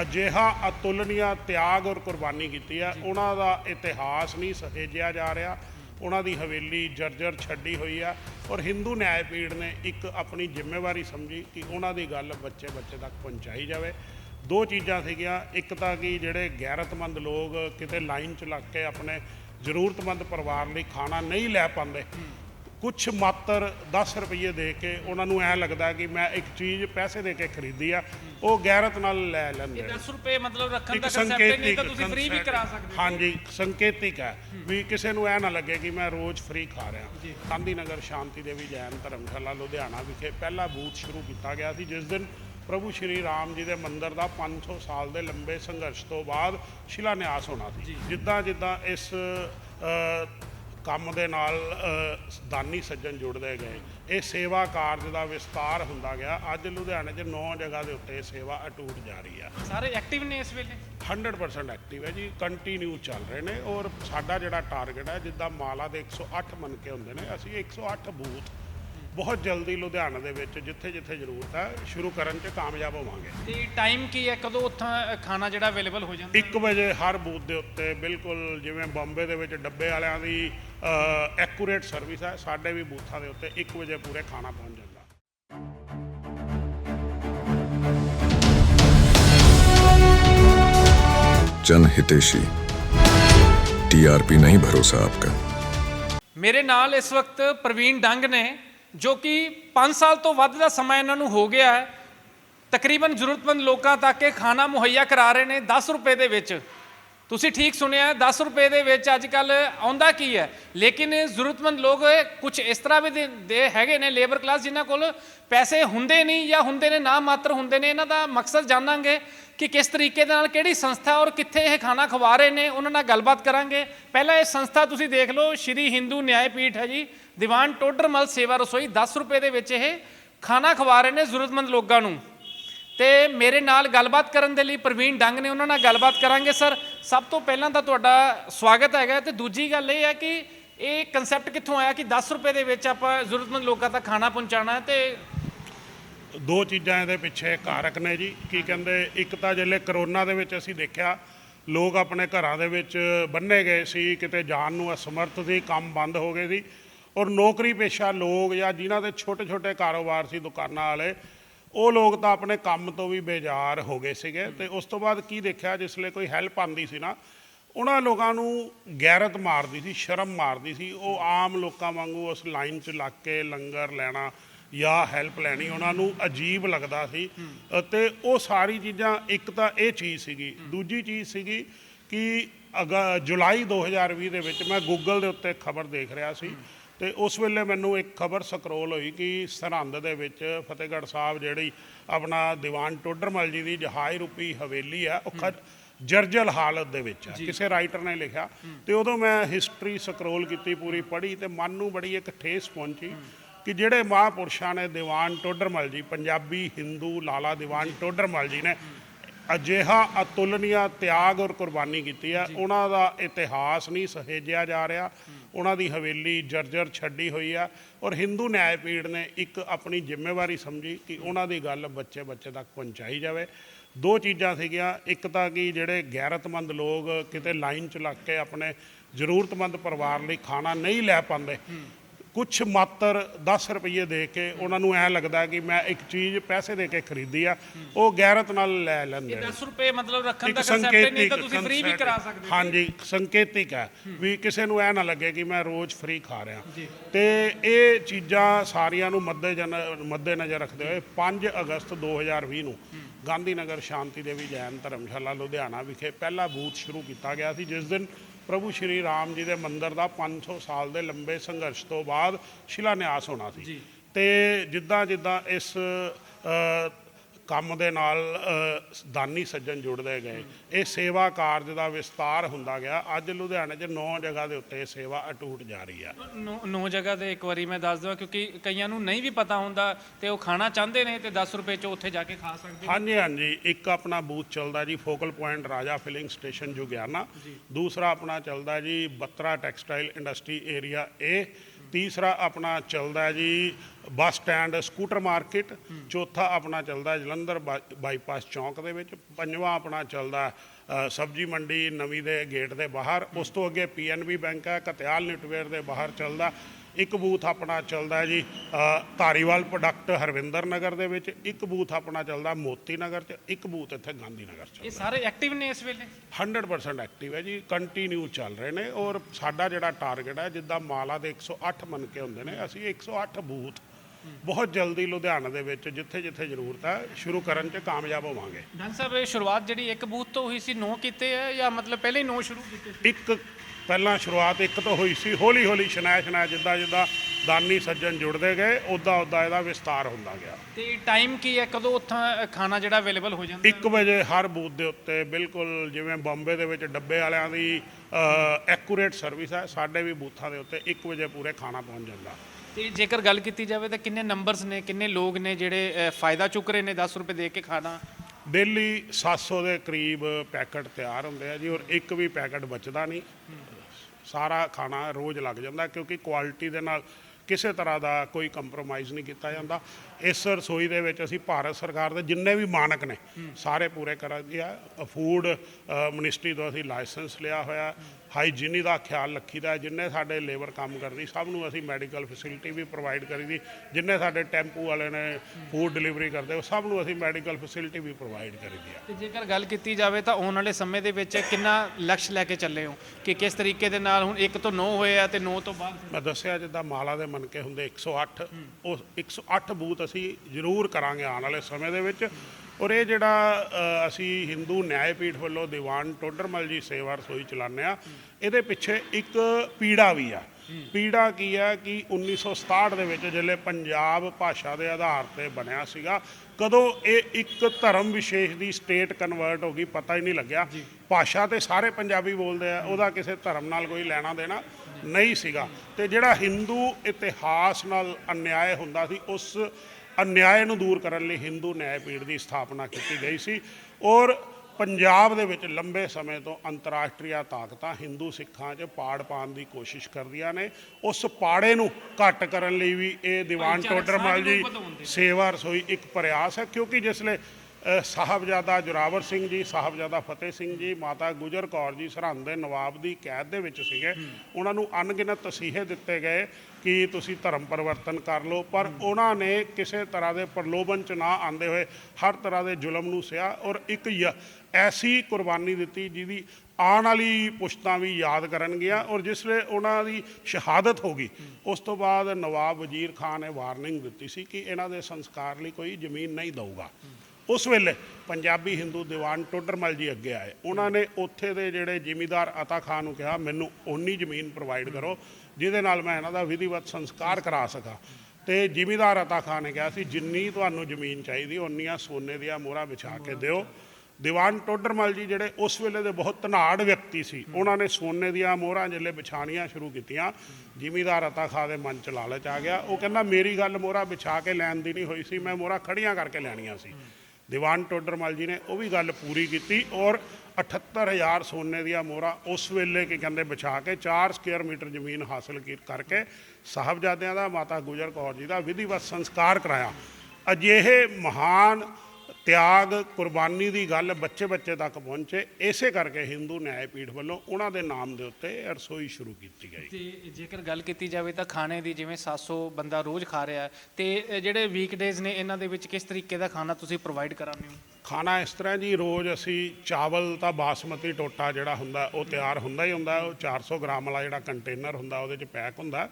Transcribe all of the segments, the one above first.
ਅਜਿਹਾ ਅਤੁਲਨੀय ਤਿਆਗ ਔਰ ਕੁਰਬਾਨੀ ਕੀਤੀ ਹੈ ਉਹਨਾਂ ਦਾ ਇਤਿਹਾਸ ਨਹੀਂ ਸਹੇਜਿਆ ਜਾ ਰਿਹਾ। ਉਹਨਾਂ ਦੀ ਹਵੇਲੀ ਜਰਜਰ ਛੱਡੀ ਹੋਈ ਆ ਔਰ ਹਿੰਦੂ ਨਿਆਇ ਪੀੜ ਨੇ ਇੱਕ ਆਪਣੀ ਜ਼ਿੰਮੇਵਾਰੀ ਸਮਝੀ ਕਿ ਉਹਨਾਂ ਦੀ ਗੱਲ ਬੱਚੇ ਬੱਚੇ ਤੱਕ ਪਹੁੰਚਾਈ ਜਾਵੇ। ਦੋ ਚੀਜ਼ਾਂ ਸੀਗੀਆਂ। ਇੱਕ ਤਾਂ ਕਿ ਜਿਹੜੇ ਗੈਰਤਮੰਦ ਲੋਕ ਕਿਤੇ ਲਾਈਨ 'ਚ ਲੱਗ ਕੇ ਆਪਣੇ ਜ਼ਰੂਰਤਮੰਦ ਪਰਿਵਾਰ ਲਈ ਖਾਣਾ ਨਹੀਂ ਲੈ ਪਾਉਂਦੇ ਕੁਛ ਮਾਤਰ 10 ਰੁਪਏ ਦੇ ਕੇ ਉਹਨਾਂ ਨੂੰ ਐ ਲੱਗਦਾ ਕਿ ਮੈਂ ਇੱਕ ਚੀਜ਼ ਪੈਸੇ ਦੇ ਕੇ ਖਰੀਦੀ ਆ ਉਹ ਗੈਰਤ ਨਾਲ ਲੈ ਲੈਂਦੇ ਆ। 10 ਰੁਪਏ ਮਤਲਬ ਰੱਖਣ ਦਾ ਕਨਸੈਪਟ ਨਹੀਂ ਤਾਂ ਤੁਸੀਂ ਫ੍ਰੀ ਵੀ ਕਰਾ ਸਕਦੇ ਹੋ। ਹਾਂਜੀ ਸੰਕੇਤਿਕ ਹੈ ਵੀ ਕਿਸੇ ਨੂੰ ਐ ਨਾ ਲੱਗੇ ਕਿ ਮੈਂ ਰੋਜ਼ ਫ੍ਰੀ ਖਾ ਰਿਹਾ। ਗਾਂਧੀ ਨਗਰ ਸ਼ਾਂਤੀ ਦੇਵੀ ਜੈਨ ਧਰਮਸ਼ਾਲਾ ਲੁਧਿਆਣਾ ਵਿਖੇ ਪਹਿਲਾ ਬੂਥ ਸ਼ੁਰੂ ਕੀਤਾ ਗਿਆ ਸੀ ਜਿਸ ਦਿਨ ਪ੍ਰਭੂ ਸ਼੍ਰੀ ਰਾਮ ਜੀ ਦੇ ਮੰਦਿਰ ਦਾ 500 ਸਾਲ ਦੇ ਲੰਬੇ ਸੰਘਰਸ਼ ਤੋਂ ਬਾਅਦ ਸ਼ਿਲਾਨਿਆਸ ਹੋਣਾ ਸੀ। ਜਿੱਦਾਂ ਜਿੱਦਾਂ ਇਸ ਕੰਮ ਦੇ ਨਾਲ ਦਾਨੀ ਸੱਜਣ ਜੁੜਦੇ ਗਏ। ਇਹ ਸੇਵਾ ਕਾਰਜ ਦਾ ਵਿਸਤਾਰ ਹੁੰਦਾ ਗਿਆ। ਅੱਜ ਲੁਧਿਆਣੇ 'ਚ 9 ਜਗ੍ਹਾ ਦੇ ਉੱਤੇ ਸੇਵਾ ਅਟੂਟ ਜਾਰੀ ਆ। ਸਾਰੇ ਐਕਟਿਵ ਨੇ ਇਸ ਵੇਲੇ? 100% ਐਕਟਿਵ ਹੈ ਜੀ। ਕੰਟੀਨਿਊ ਚੱਲ ਰਹੇ ਨੇ। ਔਰ ਸਾਡਾ ਜਿਹੜਾ ਟਾਰਗੇਟ ਹੈ ਜਿੱਦਾਂ ਮਾਲਾ ਦੇ 108 ਮਨਕੇ ਹੁੰਦੇ ਨੇ ਅਸੀਂ 108 ਬੂਥ ਬਹੁਤ ਜਲਦੀ ਲੁਧਿਆਣਾ ਦੇ ਵਿੱਚ ਜਿੱਥੇ ਜਿੱਥੇ ਜ਼ਰੂਰਤ ਹੈ ਸ਼ੁਰੂ ਕਰਨ 'ਚ ਕਾਮਯਾਬ ਹੋਵਾਂਗੇ ਤੇ ਟਾਈਮ ਕੀ ਹੈ ਕਦੋਂ ਉੱਥਾਂ ਖਾਣਾ ਜਿਹੜਾ ਅਵੇਲੇਬਲ ਹੋ ਜਾਂਦਾ 1 ਵਜੇ ਹਰ ਬੂਥ ਦੇ ਉੱਤੇ ਬਿਲਕੁਲ ਜਿਵੇਂ ਬੰਬੇ ਦੇ ਵਿੱਚ ਡੱਬੇ ਵਾਲਿਆਂ ਦੀ ਐਕੂਰੇਟ ਸਰਵਿਸ ਹੈ ਸਾਡੇ ਵੀ ਬੂਥਾਂ ਦੇ ਉੱਤੇ 1 ਵਜੇ ਪੂਰੇ ਖਾਣਾ ਪਹੁੰਚ ਜਾਂਦਾ जन हितेशी टीआरपी नहीं भरोसा आपका ਮੇਰੇ ਨਾਲ ਇਸ ਵਕਤ ਪ੍ਰਵੀਨ ਡੰਗ ਨੇ ਜੋ ਕਿ 5 ਸਾਲ ਤੋਂ ਵੱਧ ਦਾ ਸਮਾਂ ਇਹਨਾਂ ਨੂੰ ਹੋ ਗਿਆ ਹੈ। ਤਕਰੀਬਨ ਜ਼ਰੂਰਤਮੰਦ ਲੋਕਾਂ ਤੱਕ ਇਹ ਖਾਣਾ ਮੁਹੱਈਆ ਕਰਾ ਰਹੇ ਨੇ 10 ਰੁਪਏ ਦੇ ਵਿੱਚ। ਤੁਸੀਂ ਠੀਕ ਸੁਣਿਆ 10 ਰੁਪਏ ਦੇ ਵਿੱਚ ਅੱਜ ਕੱਲ ਆਉਂਦਾ ਕੀ ਹੈ? ਲੇਕਿਨ ਜ਼ਰੂਰਤਮੰਦ ਲੋਕ ਕੁਝ ਇਸ ਤਰ੍ਹਾਂ ਵੀ ਦੇ- ਦੇ ਹੈਗੇ ਨੇ ਲੇਬਰ ਕਲਾਸ ਜਿਨ੍ਹਾਂ ਕੋਲ ਪੈਸੇ ਹੁੰਦੇ ਨਹੀਂ ਜਾਂ ਹੁੰਦੇ ਨੇ, ਨਾ ਮਾਤਰ ਹੁੰਦੇ ਨੇ। ਇਹਨਾਂ ਦਾ ਮਕਸਦ ਜਾਣਾਂਗੇ ਕਿ ਕਿਸ ਤਰੀਕੇ ਦੇ ਨਾਲ ਕਿਹੜੀ ਸੰਸਥਾ ਔਰ ਕਿੱਥੇ ਇਹ ਖਾਣਾ ਖਵਾ ਰਹੇ ਨੇ, ਉਹਨਾਂ ਨਾਲ ਗੱਲਬਾਤ ਕਰਾਂਗੇ। ਪਹਿਲਾਂ ਇਹ ਸੰਸਥਾ ਤੁਸੀਂ ਦੇਖ ਲਓ, ਸ਼੍ਰੀ ਹਿੰਦੂ ਨਿਆਇਪੀਠ ਹੈ ਜੀ। ਦੀਵਾਨ ਟੋਡਰਮਲ ਸੇਵਾ ਰਸੋਈ 10 ਰੁਪਏ ਦੇ ਵਿੱਚ ਇਹ ਖਾਣਾ ਖਵਾ ਰਹੇ ਨੇ ਜ਼ਰੂਰਤਮੰਦ ਲੋਕਾਂ ਨੂੰ। ਤੇ ਮੇਰੇ ਨਾਲ ਗੱਲਬਾਤ ਕਰਨ ਦੇ ਲਈ ਪ੍ਰਵੀਨ ਡੰਗ ਨੇ ਉਹਨਾਂ ਨਾਲ ਗੱਲਬਾਤ ਕਰਾਂਗੇ, ਸਰ। ਸਭ ਤੋਂ ਪਹਿਲਾਂ ਤਾਂ ਤੁਹਾਡਾ ਸਵਾਗਤ ਹੈਗਾ ਤੇ ਦੂਜੀ ਗੱਲ ਇਹ ਹੈ ਕਿ ਇਹ ਕਨਸੈਪਟ ਕਿੱਥੋਂ ਆਇਆ ਕਿ 10 ਰੁਪਏ ਦੇ ਵਿੱਚ ਆਪਾਂ ਜ਼ਰੂਰਤਮੰਦ ਲੋਕਾਂ ਤੱਕ ਖਾਣਾ ਪਹੁੰਚਾਉਣਾ ਹੈ ਤੇ ਦੋ ਚੀਜ਼ਾਂ ਇਹਦੇ ਪਿੱਛੇ ਕਾਰਕ ਨੇ ਜੀ। ਕੀ ਕਹਿੰਦੇ, ਇੱਕ ਤਾਂ ਜਿਹੜੇ ਕਰੋਨਾ ਦੇ ਵਿੱਚ ਅਸੀਂ ਦੇਖਿਆ, ਲੋਕ ਆਪਣੇ ਘਰਾਂ ਦੇ ਵਿੱਚ ਬੰਨੇ ਗਏ ਸੀ, ਕਿਤੇ ਜਾਣ ਨੂੰ ਅਸਮਰਥ ਸੀ, ਕੰਮ ਬੰਦ ਹੋ ਗਏ ਸੀ। ਔਰ ਨੌਕਰੀ ਪੇਸ਼ਾ ਲੋਕ ਜਾਂ ਜਿਨ੍ਹਾਂ ਦੇ ਛੋਟੇ ਛੋਟੇ ਕਾਰੋਬਾਰ ਸੀ ਦੁਕਾਨਾਂ ਵਾਲੇ ਉਹ ਲੋਕ ਤਾਂ ਆਪਣੇ ਕੰਮ ਤੋਂ ਵੀ ਬੇਜ਼ਾਰ ਹੋ ਗਏ ਸੀਗੇ ਤੇ ਉਸ ਤੋਂ ਬਾਅਦ ਕੀ ਦੇਖਿਆ ਜਿਸ ਲਈ ਕੋਈ ਹੈਲਪ ਆਂਦੀ ਸੀ ਨਾ ਉਹਨਾਂ ਲੋਕਾਂ ਨੂੰ ਗੈਰਤ ਮਾਰਦੀ ਸੀ ਸ਼ਰਮ ਮਾਰਦੀ ਸੀ। ਉਹ ਆਮ ਲੋਕਾਂ ਵਾਂਗੂ ਉਸ ਲਾਈਨ 'ਚ ਲੱਗ ਕੇ ਲੰਗਰ ਲੈਣਾ ਜਾਂ ਹੈਲਪ ਲੈਣੀ ਉਹਨਾਂ ਨੂੰ ਅਜੀਬ ਲੱਗਦਾ ਸੀ। ਅਤੇ ਉਹ ਸਾਰੀ ਚੀਜ਼ਾਂ ਇੱਕ ਤਾਂ ਇਹ ਚੀਜ਼ ਸੀਗੀ ਦੂਜੀ ਚੀਜ਼ ਸੀਗੀ ਕਿ ਅਗ ਜੁਲਾਈ 2020 ਦੇ ਵਿੱਚ ਮੈਂ ਗੂਗਲ ਦੇ ਉੱਤੇ ਖਬਰ ਦੇਖ ਰਿਹਾ ਸੀ ਤੇ ਉਸ ਵੇਲੇ ਮੈਨੂੰ ਇੱਕ ਖਬਰ ਸਕਰੋਲ ਹੋਈ ਕਿ ਸਰਹੰਦ ਦੇ ਵਿੱਚ ਫਤਿਹਗੜ੍ਹ ਸਾਹਿਬ ਜਿਹੜੀ ਆਪਣਾ ਦੀਵਾਨ ਟੋਡਰਮਲ ਜੀ ਦੀ ਜਹਾਜ਼ ਰੂਪੀ ਹਵੇਲੀ ਆ ਉਹ ਜਰਜਲ ਹਾਲਤ ਦੇ ਵਿੱਚ ਆ। ਕਿਸੇ ਰਾਈਟਰ ਨੇ ਲਿਖਿਆ। ਤੇ ਉਦੋਂ ਮੈਂ ਹਿਸਟਰੀ ਸਕਰੋਲ ਕੀਤੀ ਪੂਰੀ ਪੜ੍ਹੀ ਤੇ ਮਨ ਨੂੰ ਬੜੀ ਇੱਕ ਠੇਸ ਪਹੁੰਚੀ ਕਿ ਜਿਹੜੇ ਮਹਾਂਪੁਰਸ਼ਾਂ ਨੇ ਦੀਵਾਨ ਟੋਡਰਮਲ ਜੀ ਪੰਜਾਬੀ ਹਿੰਦੂ ਲਾਲਾ ਦੀਵਾਨ ਟੋਡਰਮਲ ਜੀ ਨੇ ਅਜਿਹਾ ਅਤੁਲਨੀय ਤਿਆਗ ਔਰ ਕੁਰਬਾਨੀ ਕੀਤੀ ਹੈ ਉਹਨਾਂ ਦਾ ਇਤਿਹਾਸ ਨਹੀਂ ਸਹੇਜਿਆ ਜਾ ਰਿਹਾ। ਉਹਨਾਂ ਦੀ ਹਵੇਲੀ ਜਰਜਰ ਛੱਡੀ ਹੋਈ ਆ ਔਰ ਹਿੰਦੂ ਨਿਆਇ ਪੀੜ ਨੇ ਇੱਕ ਆਪਣੀ ਜ਼ਿੰਮੇਵਾਰੀ ਸਮਝੀ ਕਿ ਉਹਨਾਂ ਦੀ ਗੱਲ ਬੱਚੇ ਬੱਚੇ ਤੱਕ ਪਹੁੰਚਾਈ ਜਾਵੇ। ਦੋ ਚੀਜ਼ਾਂ ਸੀਗੀਆਂ। ਇੱਕ ਤਾਂ ਕਿ ਜਿਹੜੇ ਗੈਰਤਮੰਦ ਲੋਕ ਕਿਤੇ ਲਾਈਨ 'ਚ ਲੱਗ ਕੇ ਆਪਣੇ ਜ਼ਰੂਰਤਮੰਦ ਪਰਿਵਾਰ ਲਈ ਖਾਣਾ ਨਹੀਂ ਲੈ ਪਾਉਂਦੇ ਕੁਛ ਮਾਤਰ 10 ਰੁਪਏ ਦੇ ਕੇ ਉਹਨਾਂ ਨੂੰ ਐ ਲੱਗਦਾ ਕਿ ਮੈਂ ਇੱਕ ਚੀਜ਼ ਪੈਸੇ ਦੇ ਕੇ ਖਰੀਦੀ ਆ ਉਹ ਗੈਰਤ ਨਾਲ ਲੈ ਲੈਂਦੇ ਨੇ। 10 ਰੁਪਏ ਮਤਲਬ ਰੱਖਣ ਦਾ ਕਨਸੈਪਟ ਨਹੀਂ ਤਾਂ ਤੁਸੀਂ ਫ੍ਰੀ ਵੀ ਕਰਾ ਸਕਦੇ ਹੋ। ਹਾਂਜੀ ਸੰਕੇਤਿਕ ਹੈ ਵੀ ਕਿਸੇ ਨੂੰ ਐ ਨਾ ਲੱਗੇ ਕਿ ਮੈਂ ਰੋਜ਼ ਫ੍ਰੀ ਖਾ ਰਿਹਾ। ਤੇ ਇਹ ਚੀਜ਼ਾਂ ਸਾਰੀਆਂ ਨੂੰ ਮੱਦੇ ਮੱਦੇ ਨਜ਼ਰ ਰੱਖਦੇ ਹੋਏ 5 ਅਗਸਤ 2020 ਨੂੰ ਗਾਂਧੀ ਨਗਰ ਸ਼ਾਂਤੀ ਦੇਵੀ ਜੈਨ ਧਰਮਸ਼ਾਲਾ ਲੁਧਿਆਣਾ ਵਿਖੇ ਪਹਿਲਾ ਬੂਥ ਸ਼ੁਰੂ ਕੀਤਾ ਗਿਆ ਸੀ ਜਿਸ ਦਿਨ ਪ੍ਰਭੂ ਸ਼੍ਰੀ ਰਾਮ ਜੀ ਦੇ ਮੰਦਿਰ ਦਾ 500 ਸਾਲ ਦੇ ਲੰਬੇ ਸੰਘਰਸ਼ ਤੋਂ ਬਾਅਦ ਸ਼ਿਲਾਨਿਆਸ ਹੋਣਾ ਸੀ। ਤੇ ਜਿੱਦਾਂ ਜਿੱਦਾਂ ਇਸ ਕੰਮ ਦੇ ਨਾਲ ਦਾਨੀ ਸੱਜਣ ਜੁੜਦੇ ਗਏ। ਇਹ ਸੇਵਾ ਕਾਰਜ ਦਾ ਵਿਸਤਾਰ ਹੁੰਦਾ ਗਿਆ। ਅੱਜ ਲੁਧਿਆਣੇ 'ਚ 9 ਜਗ੍ਹਾ ਦੇ ਉੱਤੇ ਸੇਵਾ ਅਟੂਟ ਜਾਰੀ ਆ। ਨੌ ਨੌ ਜਗ੍ਹਾ ਤੇ ਇੱਕ ਵਾਰੀ ਮੈਂ ਦੱਸ ਦਵਾਂ ਕਿਉਂਕਿ ਕਈਆਂ ਨੂੰ ਨਹੀਂ ਵੀ ਪਤਾ ਹੁੰਦਾ ਤੇ ਉਹ ਖਾਣਾ ਚਾਹੁੰਦੇ ਨੇ ਤੇ 10 ਰੁਪਏ ਚ ਉੱਥੇ ਜਾ ਕੇ ਖਾ ਸਕਦੇ ਨੇ। ਹਾਂਜੀ ਹਾਂਜੀ। ਇੱਕ ਆਪਣਾ ਬੂਥ ਚੱਲਦਾ ਜੀ focal point Raja filling station Jugiana. ਦੂਸਰਾ ਆਪਣਾ ਚੱਲਦਾ ਜੀ ਬੱਤਰਾ ਟੈਕਸਟਾਈਲ ਇੰਡਸਟਰੀ ਏਰੀਆ ਏ। ਤੀਸਰਾ ਆਪਣਾ ਚੱਲਦਾ ਜੀ ਬੱਸ ਸਟੈਂਡ, ਸਕੂਟਰ ਮਾਰਕੀਟ, ਚੌਥਾ ਆਪਣਾ ਚੱਲਦਾ ਜਲੰਧਰ ਬਾ- ਬਾਈਪਾਸ ਚੌਂਕ ਦੇ ਵਿੱਚ, ਪੰਜਵਾਂ ਆਪਣਾ ਚੱਲਦਾ ਸਬਜ਼ੀ ਮੰਡੀ ਨਵੀਂ ਦੇ ਗੇਟ ਦੇ ਬਾਹਰ, ਉਸ ਤੋਂ ਅੱਗੇ ਪੀਐਨਬੀ ਬੈਂਕ ਹੈ ਕਤਿਆਲ ਨਿਟਵੇਅਰ ਦੇ ਬਾਹਰ ਚੱਲਦਾ ਇੱਕ ਬੂਥ ਆਪਣਾ ਚੱਲਦਾ ਹੈ ਜੀ ਧਾਰੀਵਾਲ ਪ੍ਰੋਡਕਟ ਹਰਵਿੰਦਰ ਨਗਰ ਦੇ ਵਿੱਚ ਇੱਕ ਬੂਥ ਆਪਣਾ ਚੱਲਦਾ ਮੋਤੀ ਨਗਰ 'ਚ ਇੱਕ ਬੂਥ ਇੱਥੇ ਗਾਂਧੀ ਨਗਰ 'ਚ ਇਹ ਸਾਰੇ ਐਕਟਿਵ ਨੇ ਇਸ ਵੇਲੇ? 100% ਐਕਟਿਵ ਹੈ ਜੀ ਕੰਟੀਨਿਊ ਚੱਲ ਰਹੇ ਨੇ ਔਰ ਸਾਡਾ ਜਿਹੜਾ ਟਾਰਗੇਟ ਹੈ ਜਿੱਦਾਂ ਮਾਲਾ ਦੇ 108 ਮਨਕੇ ਹੁੰਦੇ ਨੇ ਅਸੀਂ 108 ਬੂਥ ਬਹੁਤ ਜਲਦੀ ਲੁਧਿਆਣਾ ਦੇ ਵਿੱਚ ਜਿੱਥੇ ਜਿੱਥੇ ਜ਼ਰੂਰਤ ਹੈ ਸ਼ੁਰੂ ਕਰਨ 'ਚ ਕਾਮਯਾਬ ਹੋਵਾਂਗੇ। ਡਾਕਟਰ ਸਾਹਿਬ ਇਹ ਸ਼ੁਰੂਆਤ ਜਿਹੜੀ ਇੱਕ ਬੂਥ ਤੋਂ ਹੋਈ ਸੀ ਨੋ ਕੀਤੇ ਹੈ ਜਾਂ ਮਤਲਬ ਪਹਿਲੇ ਹੀ ਨੋ ਸ਼ੁਰੂ ਕੀਤੇ ਇੱਕ ਪਹਿਲਾਂ ਸ਼ੁਰੂਆਤ ਇੱਕ ਤੋਂ ਹੋਈ ਸੀ ਹੌਲੀ ਹੌਲੀ ਸ਼ਨੈ ਸ਼ਨੈ ਜਿੱਦਾਂ ਜਿੱਦਾਂ ਦਾਨੀ ਸੱਜਣ ਜੁੜਦੇ ਗਏ ਉਦਾਂ ਉਦਾਂ ਇਹਦਾ ਵਿਸਤਾਰ ਹੁੰਦਾ ਗਿਆ। ਤੇ ਟਾਈਮ ਕੀ ਹੈ? ਕਦੋਂ ਉੱਥਾਂ ਖਾਣਾ ਜਿਹੜਾ ਅਵੇਲੇਬਲ ਹੋ ਜਾਂਦਾ? 1 ਵਜੇ ਹਰ ਬੂਥ ਦੇ ਉੱਤੇ ਬਿਲਕੁਲ ਜਿਵੇਂ ਬੰਬੇ ਦੇ ਵਿੱਚ ਡੱਬੇ ਵਾਲਿਆਂ ਦੀ ਐਕੂਰੇਟ ਸਰਵਿਸ ਹੈ ਸਾਡੇ ਵੀ ਬੂਥਾਂ ਦੇ ਉੱਤੇ 1 ਵਜੇ ਪੂਰੇ ਖਾਣਾ ਪਹੁੰਚ ਜਾਂਦਾ। ਤੇ ਜੇਕਰ ਗੱਲ ਕੀਤੀ ਜਾਵੇ ਤਾਂ ਕਿੰਨੇ ਨੰਬਰਸ ਨੇ, ਕਿੰਨੇ ਲੋਕ ਨੇ ਜਿਹੜੇ ਫਾਇਦਾ ਚੁੱਕ ਰਹੇ ਨੇ 10 ਰੁਪਏ ਦੇ ਕੇ ਖਾਣਾ? ਡੇਲੀ 700 ਦੇ ਕਰੀਬ ਪੈਕਟ ਤਿਆਰ ਹੁੰਦੇ ਆ ਜੀ, ਔਰ ਇੱਕ ਵੀ ਪੈਕਟ ਬਚਦਾ ਨਹੀਂ। ਸਾਰਾ ਖਾਣਾ ਰੋਜ਼ ਲੱਗ ਜਾਂਦਾ ਕਿਉਂਕਿ ਕੁਆਲਿਟੀ ਦੇ ਨਾਲ ਕਿਸੇ ਤਰ੍ਹਾਂ ਦਾ ਕੋਈ ਕੰਪਰੋਮਾਈਜ਼ ਨਹੀਂ ਕੀਤਾ ਜਾਂਦਾ। ਇਸ ਰਸੋਈ ਦੇ ਵਿੱਚ ਅਸੀਂ ਭਾਰਤ ਸਰਕਾਰ ਦੇ ਜਿੰਨੇ ਵੀ ਮਾਨਕ ਨੇ ਸਾਰੇ ਪੂਰੇ ਕਰਾਂਗੇ। ਆ ਫੂਡ ਮਿਨਿਸਟਰੀ ਤੋਂ ਅਸੀਂ ਲਾਇਸੈਂਸ ਲਿਆ ਹੋਇਆ। ਹਾਈਜੀਨੀ ਦਾ ਖਿਆਲ ਰੱਖੀਦਾ ਜਿੰਨੇ ਸਾਡੇ ਲੇਬਰ ਕੰਮ ਕਰਦੀ ਸਭ ਨੂੰ ਅਸੀਂ ਮੈਡੀਕਲ ਫੈਸਿਲਿਟੀ ਵੀ ਪ੍ਰੋਵਾਈਡ ਕਰੀਦੀ। ਜਿੰਨੇ ਸਾਡੇ ਟੈਂਪੂ ਵਾਲੇ ਨੇ ਫੂਡ ਡਿਲੀਵਰੀ ਕਰਦੇ ਉਹ ਸਭ ਨੂੰ ਅਸੀਂ ਮੈਡੀਕਲ ਫੈਸਿਲਿਟੀ ਵੀ ਪ੍ਰੋਵਾਈਡ ਕਰੀਦੀ ਆ। ਤੇ ਜੇਕਰ ਗੱਲ ਕੀਤੀ ਜਾਵੇ ਤਾਂ ਆਉਣ ਵਾਲੇ ਸਮੇਂ ਦੇ ਵਿੱਚ ਕਿੰਨਾ ਲਕਸ਼ ਲੈ ਕੇ ਚੱਲੇ ਹੋ? ਕਿ ਕਿਸ ਤਰੀਕੇ ਦੇ ਨਾਲ ਹੁਣ ਇੱਕ ਤੋਂ 9 ਹੋਏ ਆ ਤੇ 9 ਤੋਂ ਬਾਅਦ ਮੈਂ ਦੱਸਿਆ ਜਿੱਦਾਂ ਮਾਲਾ ਦੇ ਮਨਕੇ ਹੁੰਦੇ 108 ਉਹ 108 ਬੂਥ ਅਸੀਂ ਜ਼ਰੂਰ ਕਰਾਂਗੇ ਆਉਣ ਵਾਲੇ ਸਮੇਂ ਦੇ ਵਿੱਚ। ਔਰ ਇਹ ਜਿਹੜਾ ਅਸੀਂ ਹਿੰਦੂ ਨਿਆਇਪੀਠ ਵੱਲੋਂ ਦੀਵਾਨ ਟੋਡਰਮਲ ਜੀ ਸੇਵਾ ਰਸੋਈ ਚਲਾਉਂਦੇ ਆ ਇਹਦੇ ਪਿੱਛੇ ਇੱਕ ਪੀੜਾ ਵੀ ਆ। ਪੀੜਾ ਕੀ ਆ ਕਿ 1967 ਦੇ ਵਿੱਚ ਜਿਹੜੇ ਪੰਜਾਬ ਭਾਸ਼ਾ ਦੇ ਆਧਾਰ ਤੇ ਬਣਿਆ ਸੀਗਾ ਕਦੋਂ ਇਹ ਇੱਕ ਧਰਮ ਵਿਸ਼ੇਸ਼ ਦੀ ਸਟੇਟ ਕਨਵਰਟ ਹੋ ਗਈ ਪਤਾ ਹੀ ਨਹੀਂ ਲੱਗਿਆ। ਭਾਸ਼ਾ ਤੇ ਸਾਰੇ ਪੰਜਾਬੀ ਬੋਲਦੇ ਆ ਉਹਦਾ ਕਿਸੇ ਧਰਮ ਨਾਲ ਕੋਈ ਲੈਣਾ ਦੇਣਾ ਨਹੀਂ ਸੀਗਾ। ਤੇ ਜਿਹੜਾ ਹਿੰਦੂ ਇਤਿਹਾਸ ਨਾਲ ਅਨਿਆਏ ਹੁੰਦਾ ਸੀ ਉਸ ਅਨਿਆਏ ਨੂੰ ਦੂਰ ਕਰਨ ਲਈ ਹਿੰਦੂ ਨਿਆਇਪੀਠ ਦੀ ਸਥਾਪਨਾ ਕੀਤੀ ਗਈ ਸੀ ਔਰ ਪੰਜਾਬ ਦੇ ਵਿੱਚ ਲੰਬੇ ਸਮੇਂ ਤੋਂ ਅੰਤਰਰਾਸ਼ਟਰੀ ਤਾਕਤਾਂ ਹਿੰਦੂ ਸਿੱਖਾਂ 'ਚ ਪਾੜ ਪਾਉਣ ਦੀ ਕੋਸ਼ਿਸ਼ ਕਰਦੀਆਂ ਨੇ ਉਸ ਪਾੜੇ ਨੂੰ ਘੱਟ ਕਰਨ ਲਈ ਵੀ ਇਹ ਦੀਵਾਨ ਟੋਡਰਮਲ ਸਾਂਝ ਨੂੰ ਜੀ। ਸੇਵਾ ਰਸੋਈ ਇੱਕ ਪ੍ਰਯਾਸ ਹੈ ਕਿਉਂਕਿ ਜਿਸਲੇ ਸਾਹਿਬਜ਼ਾਦਾ ਜੋਰਾਵਰ ਸਿੰਘ ਜੀ ਸਾਹਿਬਜ਼ਾਦਾ ਫਤਿਹ ਸਿੰਘ ਜੀ ਮਾਤਾ ਗੁਜਰ ਕੌਰ ਜੀ ਸਰਹੰਦ ਦੇ ਨਵਾਬ ਦੀ ਕੈਦ ਦੇ ਵਿੱਚ ਸੀਗੇ। ਉਹਨਾਂ ਨੂੰ ਅਣਗਿਣਤ ਤਸੀਹੇ ਦਿੱਤੇ ਗਏ ਕਿ ਤੁਸੀਂ ਧਰਮ ਪਰਿਵਰਤਨ ਕਰ ਲਓ ਪਰ ਉਹਨਾਂ ਨੇ ਕਿਸੇ ਤਰ੍ਹਾਂ ਦੇ ਪ੍ਰਲੋਭਨ ਚ ਨਾ ਆਂਦੇ ਹੋਏ ਹਰ ਤਰ੍ਹਾਂ ਦੇ ਜ਼ੁਲਮ ਨੂੰ ਸਿਆ ਔਰ ਇੱਕ ਐਸੀ ਕੁਰਬਾਨੀ ਦਿੱਤੀ ਜਿਹਦੀ ਆਉਣ ਵਾਲੀ ਪੁਸ਼ਤਾਂ ਵੀ ਯਾਦ ਕਰਨਗੀਆਂ ਔਰ ਜਿਸ ਵੇਲੇ ਉਹਨਾਂ ਦੀ ਸ਼ਹਾਦਤ ਹੋ ਗਈ ਉਸ ਤੋਂ ਬਾਅਦ ਨਵਾਬ ਵਜ਼ੀਰ ਖਾਨ ਨੇ ਵਾਰਨਿੰਗ ਦਿੱਤੀ ਸੀ ਕਿ ਇਹਨਾਂ ਦੇ ਸੰਸਕਾਰ ਲਈ ਕੋਈ ਜ਼ਮੀਨ ਨਹੀਂ ਦਊਗਾ। ਉਸ ਵੇਲੇ ਪੰਜਾਬੀ ਹਿੰਦੂ ਦੀਵਾਨ ਟੋਡਰਮਲ ਜੀ ਅੱਗੇ ਆਏ। ਉਹਨਾਂ ਨੇ ਉੱਥੇ ਦੇ ਜਿਹੜੇ ਜ਼ਿਮੀਦਾਰ ਅਤਾ ਖਾਨ ਨੂੰ ਕਿਹਾ, ਮੈਨੂੰ ਓਨੀ ਜ਼ਮੀਨ ਪ੍ਰੋਵਾਈਡ ਕਰੋ, ਜਿਹਦੇ ਨਾਲ ਮੈਂ ਇਹਨਾਂ ਦਾ ਵਿਧੀਵਤ ਸੰਸਕਾਰ ਕਰਾ ਸਕਾਂ। ਤੇ ਜ਼ਿਮੀਦਾਰ ਅਤਾ ਖਾਨ ਨੇ ਕਿਹਾ ਸੀ, ਜਿੰਨੀ ਤੁਹਾਨੂੰ ਜ਼ਮੀਨ ਚਾਹੀਦੀ, ਓਨੀਆਂ ਸੋਨੇ ਦੀਆਂ ਮੋਹਰਾਂ ਵਿਛਾ ਕੇ ਦਿਓ। ਦੀਵਾਨ ਟੋਡਰਮਲ ਜੀ ਜਿਹੜੇ ਉਸ ਵੇਲੇ ਦੇ ਬਹੁਤ ਧਨਾੜ ਵਿਅਕਤੀ ਸੀ, ਉਹਨਾਂ ਨੇ ਸੋਨੇ ਦੀਆਂ ਮੋਹਰਾਂ ਜਿਹੜੇ ਵਿਛਾਣੀਆਂ ਸ਼ੁਰੂ ਕੀਤੀਆਂ। ਜ਼ਿਮੀਦਾਰ ਅਤਾ ਖਾ ਦੇ ਮਨ ਚ ਲਾਲਚ ਆ ਗਿਆ। ਉਹ ਕਹਿੰਦਾ, ਮੇਰੀ ਗੱਲ ਮੋਹਰਾਂ ਵਿਛਾ ਕੇ ਲੈਣ ਦੀ ਨਹੀਂ ਹੋਈ ਸੀ, ਮੈਂ ਮੋਹਰਾਂ ਖੜੀਆਂ ਕਰਕੇ ਲੈਣੀਆਂ ਸੀ। ਦੀਵਾਨ ਟੋਡਰਮਲ ਜੀ ਨੇ ਉਹ ਵੀ ਗੱਲ ਪੂਰੀ ਕੀਤੀ ਔਰ 78000 ਸੋਨੇ ਦੀਆਂ ਮੋਹਰਾਂ ਉਸ ਵੇਲੇ ਕੀ ਕਹਿੰਦੇ ਵਿਛਾ ਕੇ 4 ਸਕੁਅਰ ਮੀਟਰ ਜ਼ਮੀਨ ਹਾਸਲ ਕੀ- ਕਰਕੇ ਸਾਹਿਬਜ਼ਾਦਿਆਂ ਦਾ, ਮਾਤਾ ਗੁਜਰ ਕੌਰ ਜੀ ਦਾ ਵਿਧੀਵਤ ਸੰਸਕਾਰ ਕਰਾਇਆ। ਅਜਿਹੇ ਮਹਾਨ ਤਿਆਗ ਕੁਰਬਾਨੀ ਦੀ ਗੱਲ ਬੱਚੇ ਬੱਚੇ ਤੱਕ ਪਹੁੰਚੇ ਇਸੇ ਕਰਕੇ ਹਿੰਦੂ ਨਿਆਇਪੀਠ ਵੱਲੋਂ ਉਹਨਾਂ ਦੇ ਨਾਮ ਦੇ ਉੱਤੇ ਰਸੋਈ ਸ਼ੁਰੂ ਕੀਤੀ ਗਈ। ਤੇ ਜੇਕਰ ਗੱਲ ਕੀਤੀ ਜਾਵੇ ਤਾਂ ਖਾਣੇ ਦੀ ਜਿਵੇਂ 700 ਬੰਦਾ ਰੋਜ਼ ਖਾ ਰਿਹਾ ਤੇ ਜਿਹੜੇ ਵੀਕਡੇਜ਼ ਨੇ ਇਹਨਾਂ ਦੇ ਵਿੱਚ ਕਿਸ ਤਰੀਕੇ ਦਾ ਖਾਣਾ ਤੁਸੀਂ ਪ੍ਰੋਵਾਈਡ ਕਰਾਉਂਦੇ ਹੋ? ਖਾਣਾ ਇਸ ਤਰ੍ਹਾਂ ਜੀ ਰੋਜ਼ ਅਸੀਂ ਚਾਵਲ ਤਾਂ ਬਾਸਮਤੀ ਟੋਟਾ ਜਿਹੜਾ ਹੁੰਦਾ ਉਹ ਤਿਆਰ ਹੁੰਦਾ ਹੀ ਹੁੰਦਾ ਉਹ 400 ਗ੍ਰਾਮ ਵਾਲਾ ਜਿਹੜਾ ਕੰਟੇਨਰ ਹੁੰਦਾ ਉਹਦੇ ਚ ਪੈਕ ਹੁੰਦਾ।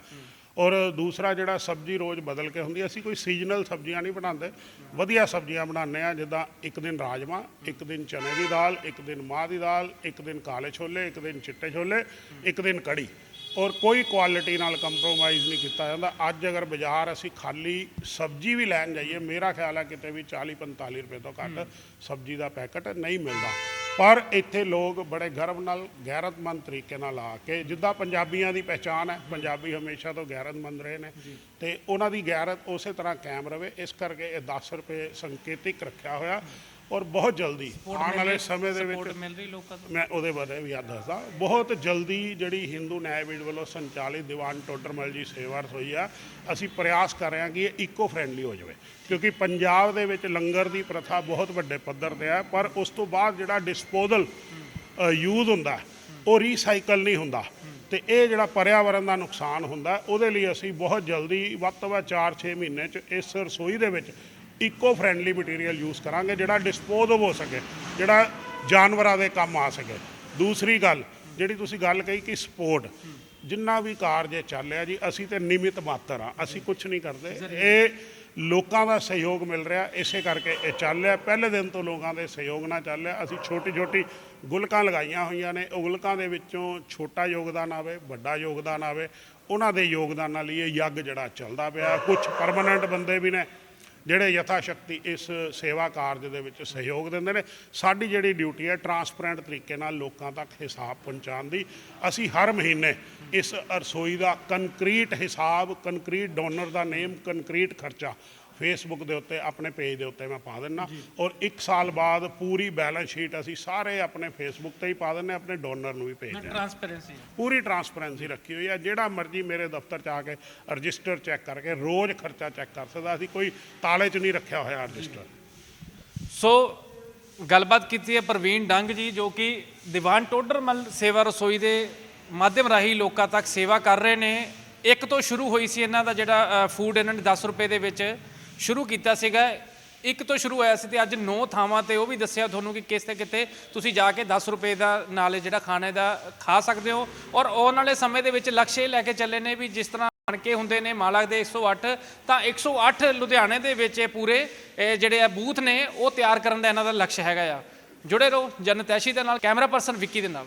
ਔਰ ਦੂਸਰਾ ਜਿਹੜਾ ਸਬਜ਼ੀ ਰੋਜ਼ ਬਦਲ ਕੇ ਹੁੰਦੀ ਅਸੀਂ ਕੋਈ ਸੀਜ਼ਨਲ ਸਬਜ਼ੀਆਂ ਨਹੀਂ ਬਣਾਉਂਦੇ। ਵਧੀਆ ਸਬਜ਼ੀਆਂ ਬਣਾਉਂਦੇ ਆ ਜਿੱਦਾਂ ਇੱਕ ਦਿਨ ਰਾਜਮਾ, ਇੱਕ ਦਿਨ ਚਨੇ ਦੀ ਦਾਲ, ਇੱਕ ਦਿਨ ਮਾਂ ਦੀ ਦਾਲ, ਇੱਕ ਦਿਨ ਕਾਲੇ ਛੋਲੇ, ਇੱਕ ਦਿਨ ਚਿੱਟੇ ਛੋਲੇ, ਇੱਕ ਦਿਨ ਕੜੀ। ਔਰ ਕੋਈ ਕੁਆਲਿਟੀ ਨਾਲ ਕੰਪਰੋਮਾਈਜ਼ ਨਹੀਂ ਕੀਤਾ ਜਾਂਦਾ। ਅੱਜ ਅਗਰ ਬਾਜ਼ਾਰ ਅਸੀਂ ਖਾਲੀ ਸਬਜ਼ੀ ਵੀ ਲੈਣ ਜਾਈਏ, ਮੇਰਾ ਖਿਆਲ ਹੈ ਕਿਤੇ ਵੀ 40 45 ਰੁਪਏ ਤੋਂ ਘੱਟ ਸਬਜ਼ੀ ਦਾ ਪੈਕਟ ਨਹੀਂ ਮਿਲਦਾ। ਪਰ ਇੱਥੇ ਲੋਕ ਬੜੇ ਗਰਵ ਨਾਲ ਗੈਰਤਮੰਦ ਤਰੀਕੇ ਨਾਲ ਆ ਕੇ ਜਿੱਦਾਂ ਪੰਜਾਬੀਆਂ ਦੀ ਪਹਿਚਾਨ ਹੈ ਪੰਜਾਬੀ ਹਮੇਸ਼ਾ ਤੋਂ ਗੈਰਤਮੰਦ ਰਹੇ ਨੇ। ਤੇ ਉਹਨਾਂ ਦੀ ਗੈਰਤ ਉਸੇ ਤਰ੍ਹਾਂ ਕਾਇਮ ਰਵੇ ਇਸ ਕਰਕੇ ਇਹ 10 ਰੁਪਏ ਸੰਕੇਤਿਕ ਰੱਖਿਆ ਹੋਇਆ। ਔਰ ਬਹੁਤ ਜਲਦੀ। ਆਉਣ ਵਾਲੇ ਸਮੇਂ ਦੇ ਵਿੱਚ ਸਪੋਰਟ ਮਿਲ ਰਹੀ ਲੋਕਾਂ ਤੋਂ। ਮੈਂ ਉਹਦੇ ਬਾਰੇ ਵੀ ਯਾਦ ਦੱਸਦਾ। ਬਹੁਤ ਜਲਦੀ ਜਿਹੜੀ ਹਿੰਦੂ ਨਿਆਂ ਪੀੜ ਵੱਲੋਂ ਸੰਚਾਲਿਤ ਦੀਵਾਨ ਟੋਡਰਮਲ ਜੀ ਸੇਵਾ ਰਸੋਈ ਆ ਅਸੀਂ ਪ੍ਰਯਾਸ ਕਰ ਰਹੇ ਹਾਂ ਕਿ ਇਹ ਇਕੋ ਫ੍ਰੈਂਡਲੀ ਹੋ ਜਾਵੇ। ਕਿਉਂਕਿ ਪੰਜਾਬ ਦੇ ਵਿੱਚ ਲੰਗਰ ਦੀ ਪ੍ਰਥਾ ਬਹੁਤ ਵੱਡੇ ਪੱਧਰ ਤੇ ਹੈ ਪਰ ਉਸ ਤੋਂ ਬਾਅਦ ਜਿਹੜਾ ਡਿਸਪੋਜ਼ਲ ਯੂਜ਼ ਹੁੰਦਾ ਉਹ ਰੀਸਾਈਕਲ ਨਹੀਂ ਹੁੰਦਾ। ਤੇ ਇਹ ਜਿਹੜਾ ਪਰਿਆਵਰਨ ਦਾ ਨੁਕਸਾਨ ਹੁੰਦਾ ਉਹਦੇ ਲਈ ਅਸੀਂ ਬਹੁਤ ਜਲਦੀ ਵੱਧ ਤੋਂ ਵੱਧ 4-6 ਮਹੀਨੇ ਚ ਇਸ ਰਸੋਈ ਦੇ ਵਿੱਚ ਇਕੋ ਫ੍ਰੈਂਡਲੀ ਮਟੀਰੀਅਲ ਯੂਜ਼ ਕਰਾਂਗੇ ਜਿਹੜਾ ਡਿਸਪੋਜ਼ ਹੋ ਸਕੇ ਜਿਹੜਾ ਜਾਨਵਰਾਂ ਦੇ ਕੰਮ ਆ ਸਕੇ। ਦੂਸਰੀ ਗੱਲ ਜਿਹੜੀ ਤੁਸੀਂ ਗੱਲ ਕਹੀ ਕਿ ਸਪੋਰਟ ਜਿੰਨਾ ਵੀ ਕਾਰਜ ਇਹ ਚੱਲ ਰਿਹਾ ਜੀ ਅਸੀਂ ਤੇ ਨਿਮਿਤ ਮਾਤਰ ਆ ਅਸੀਂ ਕੁਝ ਨਹੀਂ ਕਰਦੇ। ਇਹ ਲੋਕਾਂ ਦਾ ਸਹਿਯੋਗ ਮਿਲ ਰਿਹਾ ਇਸੇ ਕਰਕੇ ਇਹ ਚੱਲ ਰਿਹਾ। ਪਹਿਲੇ ਦਿਨ ਤੋਂ ਲੋਕਾਂ ਦੇ ਸਹਿਯੋਗ ਨਾਲ ਚੱਲ ਰਿਹਾ। ਅਸੀਂ ਛੋਟੀ ਛੋਟੀ ਗੁਲਕਾਂ ਲਗਾਈਆਂ ਹੋਈਆਂ ਨੇ ਉਹ ਗੁਲਕਾਂ ਦੇ ਵਿੱਚੋਂ ਛੋਟਾ ਯੋਗਦਾਨ ਆਵੇ ਵੱਡਾ ਯੋਗਦਾਨ ਆਵੇ ਉਹਨਾਂ ਦੇ ਯੋਗਦਾਨ ਨਾਲ ਹੀ ਇਹ ਯੱਗ ਜਿਹੜਾ ਚੱਲਦਾ ਪਿਆ। ਕੁਝ ਪਰਮਨੈਂਟ ਬੰਦੇ ਵੀ ਨੇ ਜਿਹੜੇ ਯਥਾ ਸ਼ਕਤੀ ਇਸ ਸੇਵਾ ਕਾਰਜ ਦੇ ਵਿੱਚ ਸਹਿਯੋਗ ਦਿੰਦੇ ਨੇ, ਸਾਡੀ ਜਿਹੜੀ ਡਿਊਟੀ ਹੈ ਟਰਾਂਸਪੇਰੈਂਟ ਤਰੀਕੇ ਨਾਲ ਲੋਕਾਂ ਤੱਕ ਹਿਸਾਬ ਪਹੁੰਚਾਉਣ ਦੀ। ਅਸੀਂ ਹਰ ਮਹੀਨੇ ਇਸ ਰਸੋਈ ਦਾ ਕੰਕਰੀਟ ਹਿਸਾਬ ਕੰਕਰੀਟ ਡੋਨਰ ਦਾ ਨੇਮ ਕੰਕਰੀਟ ਖਰਚਾ ਫੇਸਬੁੱਕ ਦੇ ਉੱਤੇ ਆਪਣੇ ਪੇਜ ਦੇ ਉੱਤੇ ਮੈਂ ਪਾ ਦਿੰਨਾ। ਔਰ 1 ਸਾਲ ਬਾਅਦ ਪੂਰੀ ਬੈਲੈਂਸ ਸ਼ੀਟ ਅਸੀਂ ਸਾਰੇ ਆਪਣੇ ਫੇਸਬੁੱਕ ਤੇ ਹੀ ਪਾ ਦਿੰਨੇ ਆਪਣੇ ਡੋਨਰ ਨੂੰ ਵੀ ਭੇਜ ਦਿੰਦੇ ਟ੍ਰਾਂਸਪੇਰੈਂਸੀ ਪੂਰੀ ਟਰਾਂਸਪੇਰੈਂਸੀ ਰੱਖੀ ਹੋਈ ਹੈ ਜਿਹੜਾ ਮਰਜ਼ੀ ਮੇਰੇ ਦਫ਼ਤਰ ਚ ਆ ਕੇ ਰਜਿਸਟਰ ਚੈੱਕ ਕਰਕੇ ਰੋਜ਼ ਖਰਚਾ ਚੈੱਕ ਕਰ ਸਕਦਾ। ਅਸੀਂ ਕੋਈ ਤਾਲੇ 'ਚ ਨਹੀਂ ਰੱਖਿਆ ਹੋਇਆ ਰਜਿਸਟਰ ਸੋ ਗੱਲਬਾਤ ਕੀਤੀ ਹੈ ਪ੍ਰਵੀਨ ਡੰਗ ਜੀ ਜੋ ਕਿ ਦੀਵਾਨ ਟੋਡਰਮਲ ਸੇਵਾ ਰਸੋਈ ਦੇ ਮਾਧਿਅਮ ਰਾਹੀਂ ਲੋਕਾਂ ਤੱਕ ਸੇਵਾ ਕਰ ਰਹੇ ਨੇ। ਇੱਕ ਤੋਂ ਸ਼ੁਰੂ ਹੋਈ ਸੀ ਇਹਨਾਂ ਦਾ ਜਿਹੜਾ ਫੂਡ ਇਹਨਾਂ ਨੇ 10 ਰੁਪਏ ਦੇ ਵਿੱਚ। ਸ਼ੁਰੂ ਕੀਤਾ ਸੀਗਾ। ਇੱਕ ਤੋਂ ਸ਼ੁਰੂ ਹੋਇਆ ਸੀ ਤੇ ਅੱਜ 9 ਥਾਵਾਂ ਤੇ ਉਹ ਵੀ ਦੱਸਿਆ ਤੁਹਾਨੂੰ ਕਿ ਕਿਸ ਤੇ ਕਿਤੇ ਤੁਸੀਂ ਜਾ ਕੇ 10 ਰੁਪਏ ਦਾ ਨਾਲ ਜਿਹੜਾ ਖਾਣੇ ਦਾ ਖਾ ਸਕਦੇ ਹੋ। ਔਰ ਆਉਣ ਵਾਲੇ ਸਮੇਂ ਦੇ ਵਿੱਚ ਲਕਸ਼ ਇਹ ਲੈ ਕੇ ਚੱਲੇ ਨੇ ਵੀ ਜਿਸ ਤਰ੍ਹਾਂ ਕੇ ਹੁੰਦੇ ਨੇ ਮਾਲਕ ਦੇ 108 ਤਾਂ 108 ਲੁਧਿਆਣੇ ਦੇ ਵਿੱਚ ਇਹ ਪੂਰੇ ਜਿਹੜੇ ਆ ਬੂਥ ਨੇ, ਉਹ ਤਿਆਰ ਕਰਨ ਦਾ ਇਹਨਾਂ ਦਾ ਲਕਸ਼ ਹੈਗਾ ਆ। ਜੁੜੇ ਰਹੋ ਜਨਤੈਸ਼ੀ ਦੇ ਨਾਲ, ਕੈਮਰਾ ਪਰਸਨ ਵਿੱਕੀ ਦੇ ਨਾਲ।